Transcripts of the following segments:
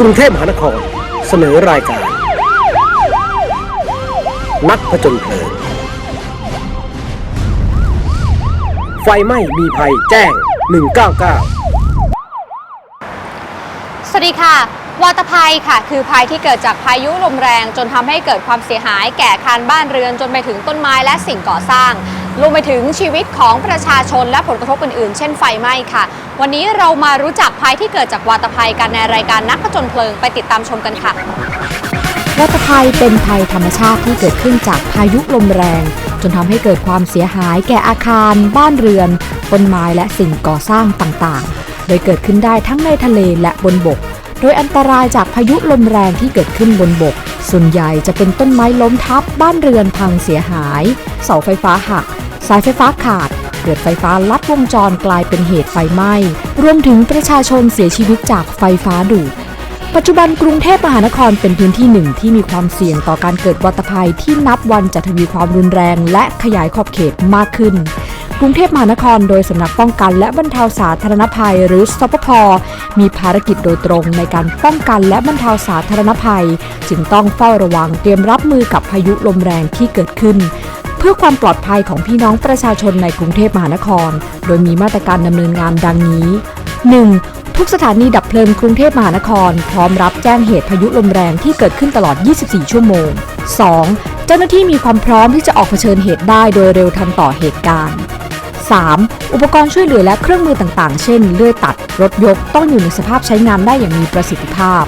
กรุงเทพมหานคร เสนอรายการ นักผจญเพลิง ไฟไหม้มีภัยแจ้ง 199 สวัสดีค่ะ วาตภัยค่ะ คือภัยที่เกิดจากพายุลมแรงจนทำให้เกิดความเสียหายแก่อาคารบ้านเรือนจนไปถึงต้นไม้และสิ่งก่อสร้าง รวมไปถึงชีวิตของประชาชนและผลกระทบอื่นๆ เช่นไฟไหม้ค่ะ วันนี้เรามารู้จักภัยที่เกิดจากวาตภัยกันในรายการนักผจญเพลิงไปติดตามชมกันค่ะ วัตภัยเป็นภัยธรรมชาติที่เกิดขึ้นจากพายุลมแรง จนทำให้เกิดความเสียหายแก่อาคาร บ้านเรือนต้นไม้และสิ่งก่อสร้างต่างๆ โดยเกิดขึ้นได้ทั้งในทะเลและบนบก โดยอันตรายจากพายุลมแรงที่เกิดขึ้นบนบก ส่วนใหญ่จะเป็นต้นไม้ล้มทับบ้านเรือนพังเสียหาย เสาไฟฟ้าหัก สายไฟฟ้าขาด เกิดไฟฟ้าลัดวงจรกลายเป็นเหตุไฟไหม้ รวมถึงประชาชนเสียชีวิตจากไฟฟ้าดูดปัจจุบันกรุงเทพมหานครเป็นพื้นที่หนึ่งที่มีความเสี่ยงต่อการเกิดวัตภัยที่นับวันจะทวีความรุนแรงและขยายขอบเขตมากขึ้น กรุงเทพมหานครโดยสำนักป้องกันและบรรเทาสาธารณภัยหรือสปภมีภารกิจโดยตรงในการป้องกันและบรรเทาสาธารณภัย จึงต้องเฝ้าระวังเตรียมรับมือกับพายุลมแรงที่เกิดขึ้น พื่อความปลอดภัยของพี่น้องประชาชนในกรุงเทพมหานคร โดยมีมาตรการดำเนินงานดังนี้ 1. ทุกสถานีดับเพลิงกรุงเทพมหานคร พร้อมรับแจ้งเหตุพายุลมแรงที่เกิดขึ้นตลอด 24 ชั่วโมง 2. เจ้าหน้าที่มีความพร้อมที่จะออกเผชิญเหตุได้โดยเร็วทันต่อเหตุการณ์ 3. อุปกรณ์ช่วยเหลือและเครื่องมือต่างๆ เช่น เลื่อยตัด รถยก ต้องอยู่ในสภาพใช้งานได้อย่างมีประสิทธิภาพ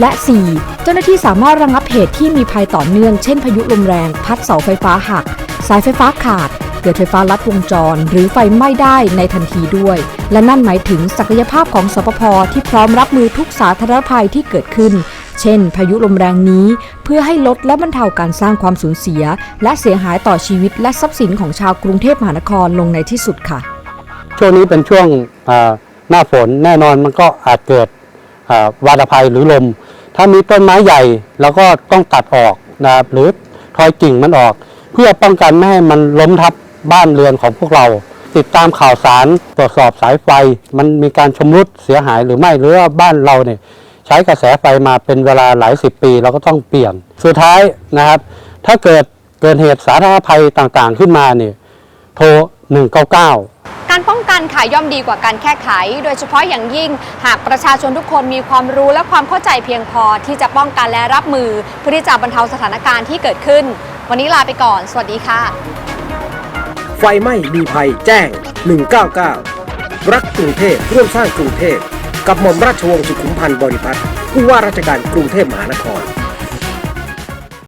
และ 4. เจ้าหน้าที่สามารถระงับเหตุที่มีภัยต่อเนื่อง เช่น พายุลมแรง พัดเสาไฟฟ้าหัก สายไฟฟ้าขาด เกิดไฟฟ้าลัดวงจร หรือไฟไหม้ได้ในทันทีด้วย และนั่นหมายถึงศักยภาพของสปภที่พร้อมรับมือทุกสาธารณภัยที่เกิดขึ้น เช่น พายุลมแรงนี้ เพื่อให้ลดและบรรเทาการสร้างความสูญเสีย และเสียหายต่อชีวิตและทรัพย์สินของชาวกรุงเทพมหานครลงในที่สุดค่ะ ช่วงนี้เป็นช่วงหน้าฝนแน่นอนมันก็อาจเกิดอ่าวาตภัยหรือลม ถ้ามีต้นไม้ใหญ่เราก็ต้องตัดออกนะครับหรือทอยกิ่งมันออก เพื่อป้องกันไม่ให้มันล้มทับบ้านเรือนของพวกเรา ติดตามข่าวสารตรวจสอบสายไฟ มันมีการชำรุดเสียหายหรือไม่หรือว่าบ้านเราเนี่ยใช้กระแสไฟมาเป็นเวลาหลายสิบปีเราก็ต้องเปลี่ยน สุดท้ายนะครับ ถ้าเกิดเกิดเหตุสาธารณภัยต่างๆ ขึ้นมาเนี่ยโทร 199การป้องกันค่ะย่อมดีกว่าการแก้ไข โดยเฉพาะอย่างยิ่ง หากประชาชนทุกคนมีความรู้และความเข้าใจเพียงพอที่จะป้องกันและรับมือเพื่อที่จะบรรเทาสถานการณ์ที่เกิดขึ้น วันนี้ลาไปก่อน สวัสดีค่ะ ไฟไหม้มีภัยแจ้ง 199 รักกรุงเทพร่วมสร้างกรุงเทพกับหม่อมราชวงศ์สุขุมพันธ์บริพัตรผู้ว่าราชการกรุงเทพมหานคร